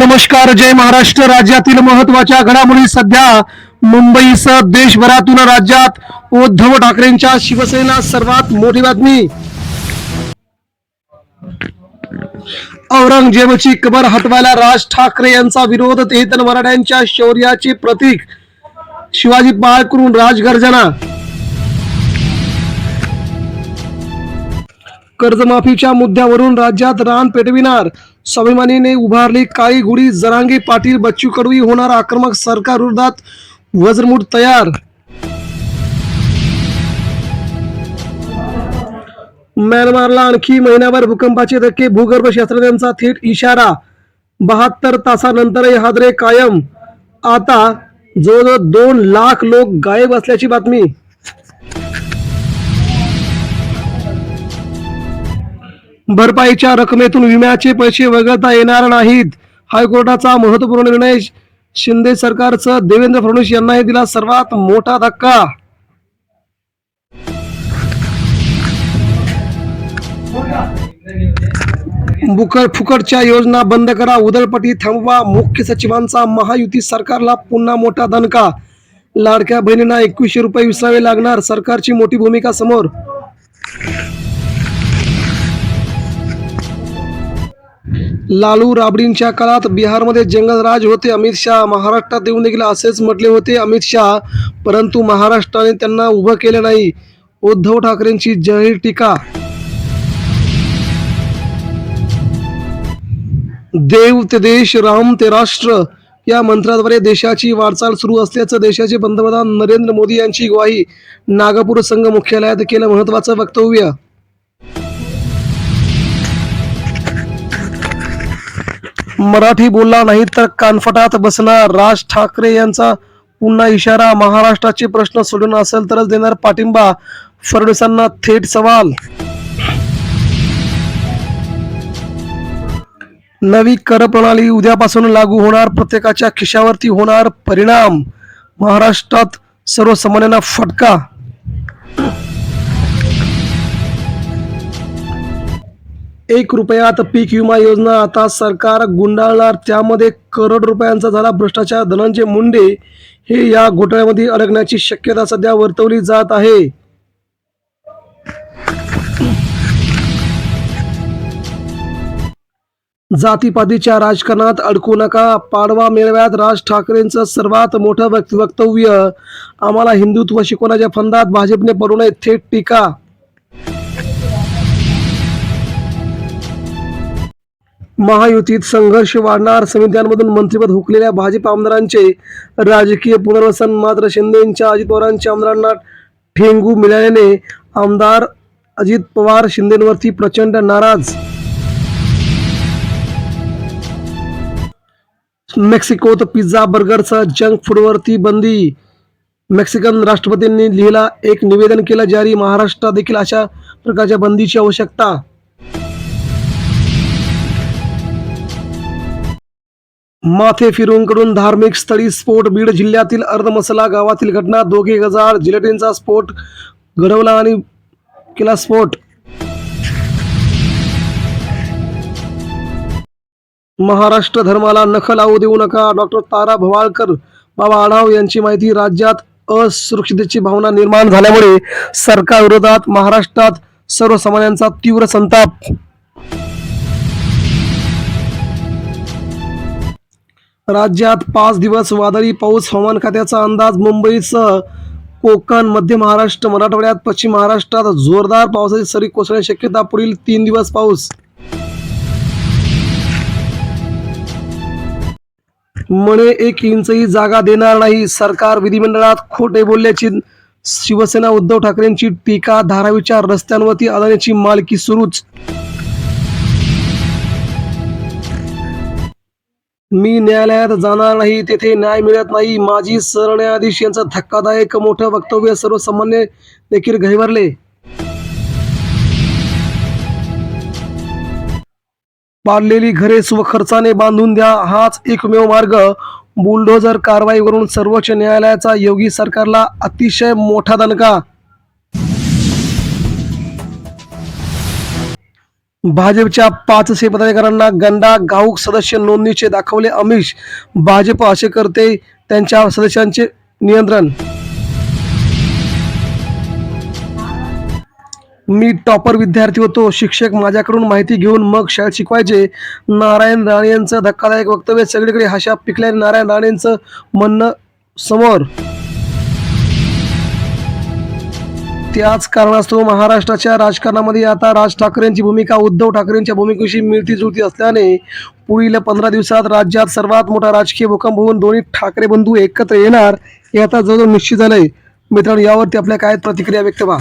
नमस्कार जय महाराष्ट्र. राज्यातील महत्त्वाच्या घडामोडी सध्या मुंबईसह देशभरातून राज्यात उद्धव ठाकरेंच्या शिवसेना सर्वात मोठी बातमी. औरंगजेबची कबर हटवायला राज ठाकरे यांचा विरोध तेहतन मराठ्यांच्या शौर्याचे प्रतीक. शिवाजी पाळ करून राजगर्जना. कर्जमाफीच्या मुद्द्यावरून राज्यात रान पेटविणार. स्वाभिमानीने उभारली काळी गुढी. जरांगे पाटील बच्चू कडवी होणार आक्रमक सरकार विरोधात वज्रमुठ तयार. म्यानमारला आणखी महिन्याभर भूकंपाचे धक्के भूगर्भ शास्त्रज्ञांचा थेट इशारा. बहात्तर तासानंतरही हादरे कायम. आता जवळजवळ दोन लाख लोक गायब असल्याची बातमी. भरपाईच्या रकमेतून विम्याचे पैसे वगळता येणार नाहीत. हायकोर्टाचा महत्त्वपूर्ण निर्णय शिंदे सरकारचं. देवेंद्र फडणवीस यांनाही दिला सर्वात मोठा धक्का. बुकर फुकटच्या योजना बंद करा. उदळपट्टी थांबवा. मुख्य सचिवांचा महायुती सरकारला पुन्हा मोठा दणका. लाडक्या बहिणींना एकवीसशे रुपये विसावे लागणार. सरकारची मोठी भूमिका समोर. लालू राबडींच्या काळात बिहारमध्ये जंगलराज होते. अमित शहा महाराष्ट्रात येऊन देखील असेच म्हटले होते. अमित शहा परंतु महाराष्ट्राने त्यांना उभं केलं नाही. उद्धव ठाकरेंची जाहीर टीका. देव ते देश राम ते राष्ट्र या मंत्राद्वारे देशाची वाटचाल सुरू असल्याचं देशाचे पंतप्रधान नरेंद्र मोदी यांची ग्वाही नागपूर संघ मुख्यालयात केलं महत्वाचं वक्तव्य. मराठी बोलला नाही तर कानफटात बसणार राज ठाकरे यांचा पुन्हा इशारा. महाराष्ट्राचे प्रश्न सोडून असेल तरच देणार पाठिंबा. फडणवीसांना थेट सवाल. नवी कर प्रणाली उद्यापासून लागू होणार. प्रत्येकाच्या खिशावरती होणार परिणाम. महाराष्ट्रात सर्वसामान्यांना फटका. एक रुपयात पीक विमा योजना आता सरकार गुंडाळणार. त्यामध्ये करोड रुपयांचा झाला भ्रष्टाचार. धनंजय मुंडे हे या घोटाळ्यामध्ये अडकण्याची शक्यता सध्या वर्तवली जात आहे. जातीपातीच्या राजकारणात अडकू नका. पाडवा मेळव्यात राज ठाकरेंचं सर्वात मोठं वक्त वक्तव्य आम्हाला हिंदुत्व शिकवण्याच्या फंदात भाजपने पडू नये थेट टीका. महायुतीत संघर्ष वाढणार. समित्यांमधून मंत्रिपद हुकलेल्या भाजप आमदारांचे राजकीय पुनर्वसन. मात्र शिंदेंच्या अजित पवारांच्या आमदारांना ठेंगू मिळाल्याने आमदार अजित पवार शिंदेवरती प्रचंड नाराज. मेक्सिकोत पिझ्झा बर्गरसह जंक फूडवरती बंदी. मेक्सिकन राष्ट्रपतींनी लिहिला एक निवेदन केलं. जारी महाराष्ट्रात देखील अशा प्रकारच्या बंदीची आवश्यकता माथे फिरूंकडून धार्मिक स्थळी स्फोट बीड जिल्ह्यातील अर्धमसला गावातील घटना दोघे गजार जिलेटिनचा स्फोट घडवला आणि केला स्फोट. महाराष्ट्र धर्माला नख लावू देऊ नका डॉक्टर तारा भवाळकर बाबा आढाव यांची माहिती राज्यात असुरक्षिततेची भावना निर्माण झाल्यामुळे सरकार विरोधात महाराष्ट्रात सर्वसामान्यांचा तीव्र संताप. राज्यात पाच दिवस वादळी पाऊस हवामान खात्याचा अंदाज मुंबईसह कोकण मध्य महाराष्ट्र मराठवाड्यात पश्चिम महाराष्ट्रात जोरदार पावसाची सरी कोसळण्याची शक्यता पुढील तीन दिवस पाऊस. म्हणे एक इंचही जागा देणार नाही. सरकार विधिमंडळात खोटे बोलल्याची शिवसेना उद्धव ठाकरेंची टीका धारावीच्या रस्त्यांवरती अदानीची मालकी सुरूच मी न्यायालयात जाणार नाही तेथे न्याय मिळत नाही. माजी सरन्यायाधीश यांचं धक्कादायक मोठं वक्तव्य सर्वसामान्य देखील गहिवरले पाडलेली घरे स्वखर्चाने बांधून द्या हाच एकमेव मार्ग. बुलडोझर कारवाईवरून सर्वोच्च न्यायालयाचा योगी सरकारला अतिशय मोठा दणका. भाजपच्या पाचशे पदाधिकाऱ्यांना गंडा घाऊक सदस्य नोंदणीचे दाखवले अमिष भाजप असे करते त्यांच्या सदस्यांचे नियंत्रण. मी टॉपर विद्यार्थी होतो. शिक्षक माझ्याकडून माहिती घेऊन मग शाळेत शिकवायचे. नारायण राणे यांचं धक्कादायक वक्तव्य सगळीकडे हशा पिकल्याने नारायण राणेंचं म्हणणं समोर. त्याच कारणास्तव महाराष्ट्राच्या राजकारणामध्ये आता राज ठाकरेंची भूमिका उद्धव ठाकरेंच्या भूमिकेशी मिळती जुळती असल्याने पुढील पंधरा दिवसात राज्यात सर्वात मोठा राजकीय भूकंप होऊन दोन्ही ठाकरे बंधू एकत्र येणार हे आता जवळजवळ निश्चित झालंय. मित्रांनो यावरती आपल्या काय प्रतिक्रिया व्यक्त व्हा?